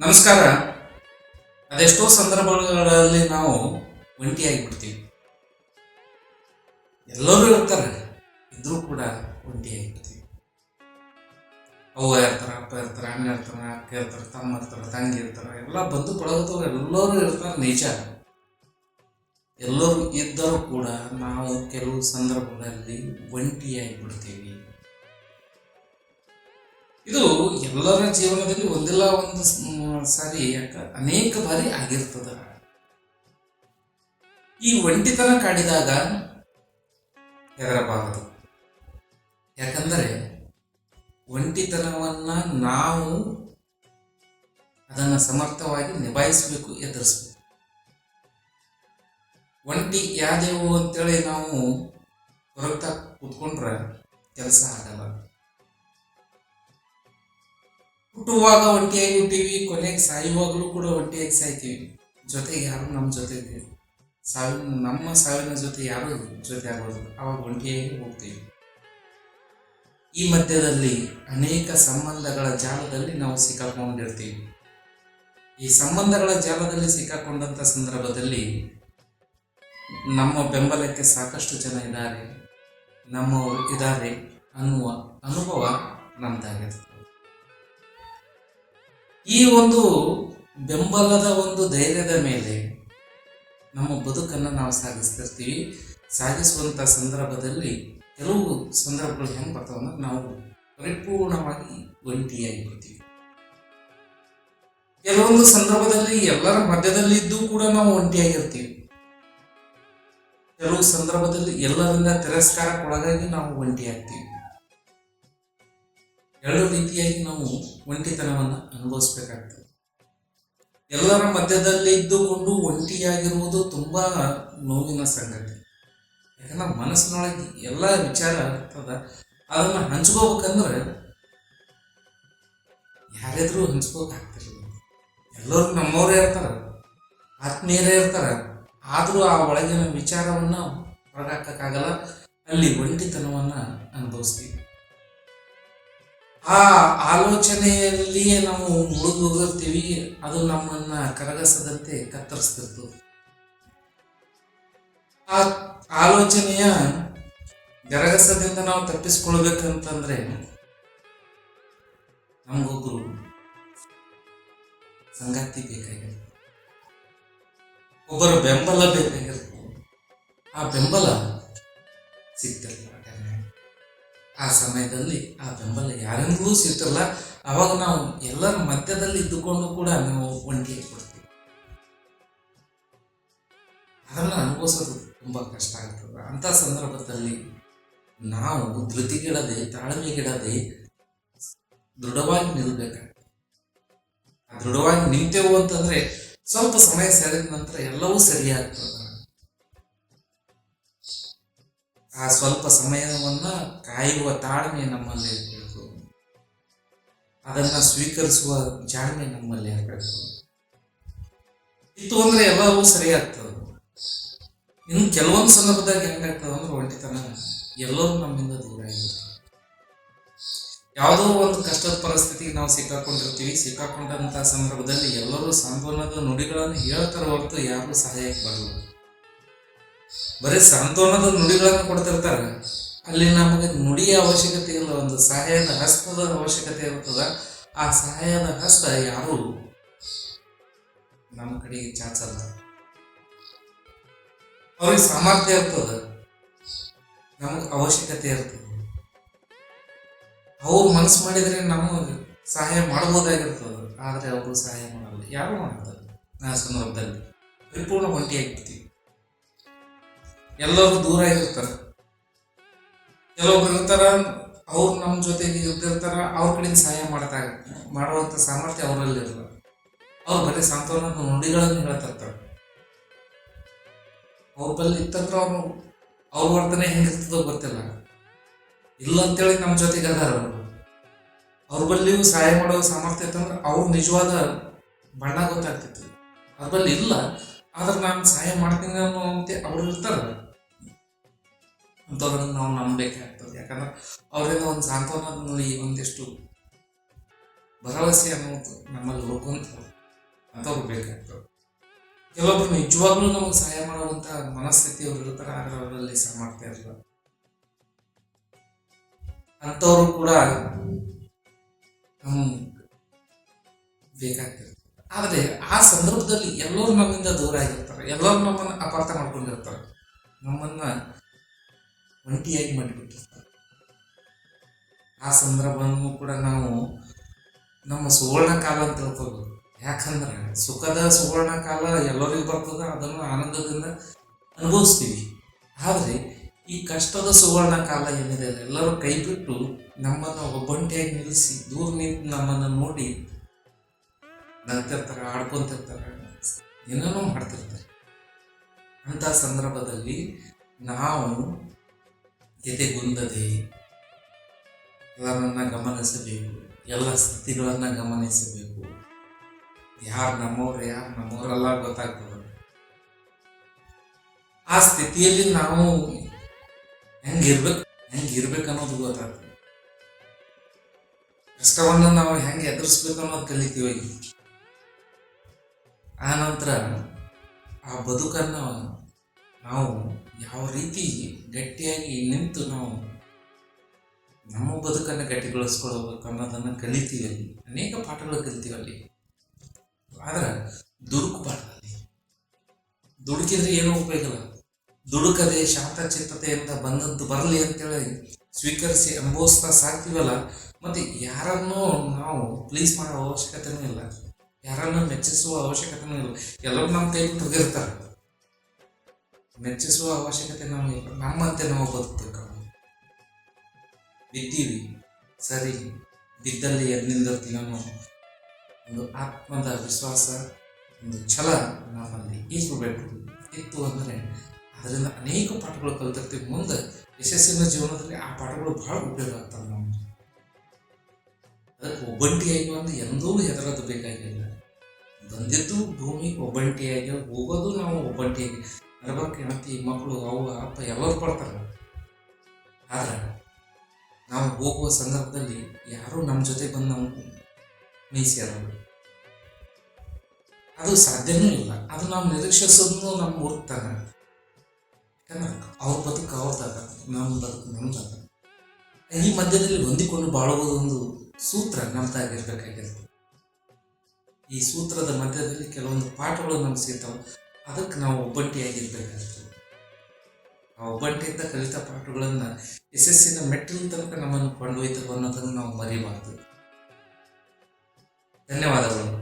ನಮಸ್ಕಾರ. ಅದೆಷ್ಟೋ ಸಂದರ್ಭಗಳಲ್ಲಿ ನಾವು ಒಂಟಿಯಾಗಿ ಬಿಡ್ತೀವಿ ಎಲ್ಲರೂ ಇರ್ತಾರೆ, ಇದ್ರೂ ಕೂಡ ಒಂಟಿಯಾಗಿ ಬಿಡ್ತೀವಿ ಅವ್ವ ಇರ್ತಾರೆ, ಅಪ್ಪ ಇರ್ತಾರೆ, ಅಣ್ಣ ಇರ್ತಾರೆ, ಅಕ್ಕ ಇರ್ತಾರೆ, ತಮ್ಮ ಇರ್ತಾರೆ, ತಂಗಿ ಇರ್ತಾರೆ, ಎಲ್ಲ ಬಂಧು ಬಳಗದವ್ರು ಎಲ್ಲರೂ ಇರ್ತಾರೆ ನಿಜ ಎಲ್ಲರೂ ಇದ್ದರೂ ಕೂಡ ನಾವು ಕೆಲವು ಸಂದರ್ಭಗಳಲ್ಲಿ ಒಂಟಿಯಾಗಿ ಬಿಡ್ತೀವಿ ಇದು ಎಲ್ಲರ ಜೀವನದಲ್ಲಿ ಒಂದಿಲ್ಲ ಒಂದು ಸಾರಿ ಅನೇಕ ಬಾರಿ ಆಗಿರ್ತದ. ಈ ಒಂಟಿತನ ಕಾಡಿದಾಗ ಹೆದರಬಾರದು ಯಾಕಂದರೆ ಒಂಟಿತನವನ್ನ ನಾವು ಅದನ್ನು ಸಮರ್ಥವಾಗಿ ನಿಭಾಯಿಸಬೇಕು, ಎದುರಿಸಬೇಕು. ಒಂಟಿ ಯಾದೆವು ಅಂತೇಳಿ ನಾವು ಹೊರಗ್ತಾ ಕೂತ್ಕೊಂಡ್ರೆ ಕೆಲಸ ಆಗಲ್ಲ. ಹುಟ್ಟುವಾಗ ಒಂಟಿಯಾಗಿ ಹುಟ್ಟಿವಿ ಕೊನೆಗೆ ಸಾಯುವಾಗಲೂ ಕೂಡ ಒಂಟಿಯಾಗಿ ಸಾಯ್ತೀವಿ. ಜೊತೆಗೆ ಯಾರು ನಮ್ಮ ಜೊತೆಗೆ ಸಾವಿನ, ನಮ್ಮ ಸಾವಿನ ಜೊತೆ ಯಾರು ಜೊತೆ ಆಗೋದು ಅವಾಗ ಒಂಟಿಯಾಗಿ ಹೋಗ್ತೀವಿ. ಈ ಮಧ್ಯದಲ್ಲಿ ಅನೇಕ ಸಂಬಂಧಗಳ ಜಾಲದಲ್ಲಿ ನಾವು ಸಿಕ್ಕಾಕೊಂಡಿರ್ತೀವಿ. ಈ ಸಂಬಂಧಗಳ ಜಾಲದಲ್ಲಿ ಸಿಕ್ಕಾಕೊಂಡಂಥ ಸಂದರ್ಭದಲ್ಲಿ ನಮ್ಮ ಬೆಂಬಲಕ್ಕೆ ಸಾಕಷ್ಟು ಜನ ಇದ್ದಾರೆ. ನಮ್ಮವರು ಇದ್ದಾರೆ ಅನ್ನುವ ಅನುಭವ ನಮ್ದಾಗಿರ್ತದೆ ಈ ಒಂದು ಬೆಂಬಲದ ಒಂದು ಧೈರ್ಯದ ಮೇಲೆ ನಮ್ಮ ಬದುಕನ್ನು ನಾವು ಸಾಗಿಸ್ತಿರ್ತೀವಿ. ಸಾಗಿಸುವಂಥ ಸಂದರ್ಭದಲ್ಲಿ ಕೆಲವು ಸಂದರ್ಭಗಳು ಹೆಂಗೆ ಬರ್ತಾವ ಅಂದ್ರೆ ನಾವು ಪರಿಪೂರ್ಣವಾಗಿ ಒಂಟಿಯಾಗಿ ಬಿಡ್ತೀವಿ ಕೆಲವೊಂದು ಸಂದರ್ಭದಲ್ಲಿ ಎಲ್ಲರ ಮಧ್ಯದಲ್ಲಿ ಇದ್ದು ಕೂಡ ನಾವು ಒಂಟಿಯಾಗಿರ್ತೀವಿ. ಕೆಲವು ಸಂದರ್ಭದಲ್ಲಿ ಎಲ್ಲರಿಂದ ತಿರಸ್ಕಾರಕ್ಕೊಳಗಾಗಿ ನಾವು ಒಂಟಿಯಾಗ್ತೀವಿ. ಎರಡು ರೀತಿಯಾಗಿ ನಾವು ಒಂಟಿತನವನ್ನು ಅನುಭವಿಸ್ಬೇಕಾಗ್ತದೆ. ಎಲ್ಲರ ಮಧ್ಯದಲ್ಲಿ ಇದ್ದುಕೊಂಡು ಒಂಟಿಯಾಗಿರುವುದು ತುಂಬಾ ನೋವಿನ ಸಂಗತಿ. ಯಾಕಂದ್ರೆ ಮನಸ್ಸಿನೊಳಗೆ ಎಲ್ಲ ವಿಚಾರ ಇರ್ತದ ಅದನ್ನ ಹಂಚ್ಕೋಬೇಕಂದ್ರೆ ಯಾರಿದ್ರೂ ಹಂಚ್ಕೋಕಾಗ್ತಿರ್ಲಿಲ್ಲ. ಎಲ್ಲರೂ ನಮ್ಮವರೇ ಇರ್ತಾರೆ, ಆತ್ಮೀಯರೇ ಇರ್ತಾರೆ. ಆದರೂ ಆ ಒಳಗಿನ ವಿಚಾರವನ್ನು ಹೊರಗಾಕಕ್ಕಾಗಲ್ಲ. ಅಲ್ಲಿ ಒಂಟಿತನವನ್ನು ಅನುಭವಿಸ್ತೀವಿ ಆ ಆಲೋಚನೆಯಲ್ಲಿಯೇ ನಾವು ಮುಳುಗಿ ಹೋಗಿರ್ತೀವಿ ಅದು ನಮ್ಮನ್ನ ಕರಗಸದಂತೆ ಕತ್ತರಿಸ್ತಿರ್ತದೆ. ಆ ಆಲೋಚನೆಯ ಗರಗಸದಿಂದ ನಾವು ತಪ್ಪಿಸ್ಕೊಳ್ಬೇಕಂತಂದ್ರೆ ನಮಗೊಬ್ರು ಸಂಗಾತಿ ಬೇಕಾಗಿರುತ್ತೆ ಒಬ್ಬರ ಬೆಂಬಲ ಬೇಕಾಗಿರುತ್ತೆ ಆ ಬೆಂಬಲ ಸಿಗ್ತಿರಲಿಲ್ಲ. ಆ ಸಮಯದಲ್ಲಿ ಆ ಬೆಂಬಲ ಯಾರಿಗೂ ಸಿಗ್ತಿರಲ್ಲ ಅವಾಗ ನಾವು ಎಲ್ಲರ ಮಧ್ಯದಲ್ಲಿ ಇದ್ದುಕೊಂಡು ಕೂಡ ನಾವು ಒಂಟಿಗೆ ಕೊಡ್ತೀವಿ. ಅದನ್ನು ಅನುಭವಿಸೋದು ತುಂಬ ಕಷ್ಟ ಆಗ್ತದೆ. ಅಂಥ ಸಂದರ್ಭದಲ್ಲಿ ನಾವು ಧೃತಿಗಿಡದೆ ತಾಳ್ಮೆಗಿಡದೆ ದೃಢವಾಗಿ ನಿಲ್ಬೇಕಾಗ್ತದೆ. ದೃಢವಾಗಿ ನಿಂತೆವು ಅಂತಂದ್ರೆ ಸ್ವಲ್ಪ ಸಮಯ ಸೇರಿದ ನಂತರ ಎಲ್ಲವೂ ಸರಿಯಾಗ್ತದೆ. ಆ ಸ್ವಲ್ಪ ಸಮಯವನ್ನು ಕಾಯುವ ತಾಳ್ಮೆ ನಮ್ಮಲ್ಲಿ ಇರಬೇಕು. ಅದನ್ನು ಸ್ವೀಕರಿಸುವ ಜಾಣ್ಮೆ ನಮ್ಮಲ್ಲಿ ಇರಬೇಕು. ಇತ್ತು ಅಂದರೆ ಎಲ್ಲವೂ ಸರಿಯಾಗ್ತದೆ ಇನ್ನು ಕೆಲವೊಂದು ಸಂದರ್ಭದಾಗ ಹೆಂಗಾಗ್ತದೆ ಅಂದ್ರೆ ಒಂಟಿತನ ಎಲ್ಲರೂ ನಮ್ಮಿಂದ ದೂರ ಆಗಿರ್ತದೆ ಯಾವುದೋ ಒಂದು ಕಷ್ಟದ ಪರಿಸ್ಥಿತಿಗೆ ನಾವು ಸಿಕ್ಕಾಕೊಂಡಿರ್ತೀವಿ. ಸಿಕ್ಕಾಕೊಂಡಂತ ಸಂದರ್ಭದಲ್ಲಿ ಎಲ್ಲರೂ ಸಾಂತ್ವನದ ನುಡಿಗಳನ್ನು ಹೇಳ್ತಾರ ಹೊರತು ಯಾರು ಸಹಾಯಕ್ಕೆ ಬರಲ್ಲ. ಬರೀ ಸಾಂತ್ವನದ ನುಡಿಗಳನ್ನು ಕೊಡ್ತಿರ್ತಾರೆ. ಅಲ್ಲಿ ನಮಗೆ ನುಡಿಯ ಅವಶ್ಯಕತೆ ಇಲ್ಲ ಒಂದು ಸಹಾಯದ ಹಸ್ತದ ಅವಶ್ಯಕತೆ ಇರ್ತದ. ಆ ಸಹಾಯದ ಹಸ್ತ ಯಾರು ನಮ್ಮ ಕಡೆಗೆ ಚಾಚಲ್ಲ. ಅವ್ರಿಗೆ ಸಾಮರ್ಥ್ಯ ಇರ್ತದ. ನಮಗೆ ಅವಶ್ಯಕತೆ ಇರ್ತದೆ. ಅವ್ರು ಮನಸ್ಸು ಮಾಡಿದ್ರೆ ನಮಗೆ ಸಹಾಯ ಮಾಡಬಹುದಾಗಿರ್ತದ ಆದರೆ ಅವರು ಸಹಾಯ ಮಾಡಲ್ಲ. ಯಾರು ಮಾಡ್ತಾರೆ? ಆ ಸಂದರ್ಭದಲ್ಲಿ ಪರಿಪೂರ್ಣ ಒಂಟಿಯಾಗಿರ್ತೀವಿ ಎಲ್ಲರೂ ದೂರ ಇರ್ತಾರೆ. ಕೆಲವೊಬ್ರು ಇರ್ತಾರ, ಅವ್ರು ನಮ್ಮ ಜೊತೆಗೆ ಇರ್ತಿರ್ತಾರ ಅವ್ರ ಕಡೆಯಿಂದ ಸಹಾಯ ಮಾಡ್ತಾ ಮಾಡುವಂಥ ಸಾಮರ್ಥ್ಯ ಅವರಲ್ಲಿ ಇರಲ್ಲ. ಅವ್ರು ಬರೀ ಸಾಂತ್ವನ ನುಡಿಗಳನ್ನು ಹೇಳ್ತಿರ್ತಾರೆ ಅವ್ರ ಬಲ್ಲಿ ಇತ್ತಂದ್ರೆ ಅವ್ರು, ಅವ್ರ ವರ್ತನೆ ಹೆಂಗಿರ್ತದೋ ಗೊತ್ತಿಲ್ಲ. ಇಲ್ಲ ಅಂತೇಳಿ ನಮ್ಮ ಜೊತೆಗೆ ಅದಾರ ಅವರು. ಅವ್ರ ಬಲ್ಲಿಯೂ ಸಹಾಯ ಮಾಡೋ ಸಾಮರ್ಥ್ಯ ಇತ್ತಂದ್ರೆ ಅವ್ರ ನಿಜವಾದ ಬಣ್ಣ ಗೊತ್ತಾಗ್ತಿತ್ತು. ಅವ್ರ ಬಲ್ಲಿ ಇಲ್ಲ. ಆದ್ರೆ ನಾನು ಸಹಾಯ ಮಾಡ್ತೀನಿ ಅನ್ನೋಂತೆ ಅವ್ರು ಇರ್ತಾರೆ. ಅಂಥವ್ರನ್ನ ನಾವು ನಂಬಬೇಕಾಗ್ತದೆ ಯಾಕಂದ್ರೆ ಅವರಿಂದ ಒಂದು ಸಾಂತ್ವನ ಈ ಒಂದಿಷ್ಟು ಭರವಸೆ ಅನ್ನೋದು ನಮ್ಮಲ್ಲಿ ಹುಡ್ಕೊಂತ ಅಂಥವ್ರು ಬೇಕಾಗ್ತದೆ. ಕೆಲವೊಬ್ರು ನಿಜವಾಗ್ಲೂ ನಮಗೆ ಸಹಾಯ ಮಾಡುವಂತ ಮನಸ್ಥಿತಿ ಅವ್ರು ಇರ್ತಾರೆ, ಆದ್ರೆ ಅವರಲ್ಲಿ ಸಾಮರ್ಥ್ಯ ಇರಲ್ಲ ಅಂಥವ್ರು ಕೂಡ ಬೇಕಾಗ್ತಿರ್ತಾರೆ ಆದರೆ ಆ ಸಂದರ್ಭದಲ್ಲಿ ಎಲ್ಲರೂ ನಮ್ಮಿಂದ ದೂರ ಆಗಿರ್ತಾರೆ. ಎಲ್ಲರೂ ನಮ್ಮನ್ನು ಅಪಾರ್ಥ ಮಾಡ್ಕೊಂಡಿರ್ತಾರೆ. ನಮ್ಮನ್ನ ಒಂಟಿಯಾಗಿ ಮಾಡಿಬಿಟ್ಟಿರ್ತಾರೆ. ಆ ಸಂದರ್ಭವನ್ನು ಕೂಡ ನಾವು ನಮ್ಮ ಸುವರ್ಣ ಕಾಲ ಅಂತ ತಿಳ್ಕೊಬೇಕು ಯಾಕಂದ್ರೆ ಸುಖದ ಸುವರ್ಣ ಕಾಲ ಎಲ್ಲರಿಗೂ ಬರ್ತದ, ಅದನ್ನು ಆನಂದದಿಂದ ಅನುಭವಿಸ್ತೀವಿ. ಆದರೆ ಈ ಕಷ್ಟದ ಸುವರ್ಣ ಕಾಲ ಏನಿದೆ ಎಲ್ಲರೂ ಕೈ ಬಿಟ್ಟು ನಮ್ಮನ್ನು ಒಬ್ಬಂಟಿಯಾಗಿ ನಿಲ್ಲಿಸಿ ದೂರ ನಿಂತು ನಮ್ಮನ್ನು ನೋಡಿ ನಗ್ತಿರ್ತಾರೆ ಆಡ್ಕೊಂತಿರ್ತಾರೆ. ಏನೇನೋ ಮಾಡ್ತಿರ್ತಾರೆ. ಅಂಥ ಸಂದರ್ಭದಲ್ಲಿ ನಾವು ಎದೆಗುಂದದೆ ಎಲ್ಲರನ್ನ ಗಮನಿಸಬೇಕು, ಎಲ್ಲ ಸ್ಥಿತಿಗಳನ್ನು ಗಮನಿಸಬೇಕು. ಯಾರು ನಮ್ಮವ್ರು, ಯಾರು ನಮ್ಮವರೆಲ್ಲ ಗೊತ್ತಾಗ್ತದೆ. ಆ ಸ್ಥಿತಿಯಲ್ಲಿ ನಾವು ಹೆಂಗಿರ್ಬೇಕು ಹೆಂಗಿರ್ಬೇಕು ಅನ್ನೋದು ಗೊತ್ತಾಗ್ತದೆ. ಕಷ್ಟವನ್ನು ನಾವು ಹೆಂಗೆ ಎದುರಿಸ್ಬೇಕು ಅನ್ನೋದು ಕಲಿತೀವಿ. ಆ ನಂತರ ಆ ಬದುಕನ್ನು ನಾವು ಯಾವ ರೀತಿ ಗಟ್ಟಿಯಾಗಿ ನಿಂತು ನಾವು ನಮ್ಮ ಬದುಕನ್ನು ಗಟ್ಟಿಗೊಳಿಸ್ಕೊಳ್ಬೇಕು ಅನ್ನೋದನ್ನು ಕಲಿತೀವಿ ಅಲ್ಲಿ ಅನೇಕ ಪಾಠಗಳು ಕಲಿತೀವಿ ಅಲ್ಲಿ ಆದ್ರೆ ದುಡುಕು ಅಲ್ಲಿ ದುಡುಕಿದ್ರೆ ಏನೂ ಉಪಯೋಗ ಇಲ್ಲ. ದುಡುಕದೆ ಶಾಂತ ಚಿತ್ತತೆಯಿಂದ ಬಂದದ್ದು ಬರಲಿ ಅಂತೇಳಿ ಸ್ವೀಕರಿಸಿ ಅನುಭವಿಸ್ತಾ ಸಾಕ್ತೀವಲ್ಲ, ಮತ್ತೆ ಯಾರನ್ನೂ ನಾವು ಪ್ಲೀಸ್ ಮಾಡೋ ಅವಶ್ಯಕತೆನೂ ಇಲ್ಲ. ಯಾರನ್ನು ಮೆಚ್ಚಿಸುವ ಅವಶ್ಯಕತೆ ಇಲ್ಲ. ಎಲ್ಲರೂ ನಮ್ಮ ಕೈ ಬಿಟ್ಟು ಮೆಚ್ಚಿಸುವ ಅವಶ್ಯಕತೆ ಇಲ್ಲ. ನಮ್ಮಂತೆ ನಾವು ಬದುಕಬೇಕು ಬಿದ್ದೀವಿ. ಸರಿ. ಬಿದ್ದಲ್ಲಿ ಎದ್ದು ನಿಂದಿರ್ತೀವಿ ಅನ್ನೋ ಒಂದು ಆತ್ಮದ ವಿಶ್ವಾಸ, ಒಂದು ಛಲ ನಮ್ಮಲ್ಲಿ ಇರಬೇಕು. ಇತ್ತು ಅಂದರೆ ಅದರಿಂದ ಅನೇಕ ಪಾಠಗಳು ಕಲಿತಿರ್ತೀವಿ. ಮುಂದೆ ಯಶಸ್ಸಿನ ಜೀವನದಲ್ಲಿ ಆ ಪಾಠಗಳು ಬಹಳ ಉಪಯೋಗ ಆಗ್ತವೆ ನಮಗೆ. ಅದಕ್ಕೆ ಒಬ್ಬಂಟಿಯಾಗಿ ಒಂದು ಎಂದೂ ಹೆದರದು ಬೇಕಾಗಿಲ್ಲ. ಬಂದಿದ್ದು ಭೂಮಿ ಒಬ್ಬಂಟಿಯಾಗಿ ಹೋಗೋದು ನಾವು ಒಬ್ಬಂಟಿಯಾಗಿ. ಅರ್ಬಕ್ಕೆ ಹೆಂಡತಿ ಮಕ್ಕಳು ಅವು ಅಪ್ಪ ಎಲ್ಲರೂ ಬರ್ತಾರೆ ಆದ್ರೆ ನಾವು ಹೋಗುವ ಸಂದರ್ಭದಲ್ಲಿ ಯಾರೂ ನಮ್ಮ ಜೊತೆ ಬಂದು ನಾವು ಮೀಸಿರಲ್ಲ ಅದು ಸಾಧ್ಯವೂ ಇಲ್ಲ. ಅದು ನಾವು ನಿರೀಕ್ಷಿಸೋದು ನಮ್ಮ ಹುಡುಕ್ತಾನೆ ಯಾಕಂದ್ರೆ ಅವ್ರ ಬದುಕು ಅವ್ರದಾಗ ನಮ್ಮ ಬದುಕು ನಮ್ದಾಗ ಈ ಮಧ್ಯದಲ್ಲಿ ಹೊಂದಿಕೊಂಡು ಬಾಳುವುದು ಒಂದು ಸೂತ್ರ ನಮ್ದಾಗಿರ್ಬೇಕಾಗಿರ್ತದೆ ಈ ಸೂತ್ರದ ಮಧ್ಯದಲ್ಲಿ ಕೆಲವೊಂದು ಪಾಠಗಳು ನಮ್ಗೆ ಸಿಗ್ತಾವೆ. ಅದಕ್ಕೆ ನಾವು ಒಬ್ಬಂಟಿಯಾಗಿರ್ಬೇಕಾಗ್ತದೆ. ಆ ಒಬ್ಬಂಟಿಯಿಂದ ಕಲಿತ ಪಾಠಗಳನ್ನು ಯಶಸ್ಸಿನ ಮೆಟ್ಟಿನ ತನಕ ನಮ್ಮನ್ನು ಕೊಂಡೊಯ್ತವೆ ಅನ್ನೋದನ್ನು ನಾವು ಮರಿಬಾರ್ದು. ಧನ್ಯವಾದಗಳು.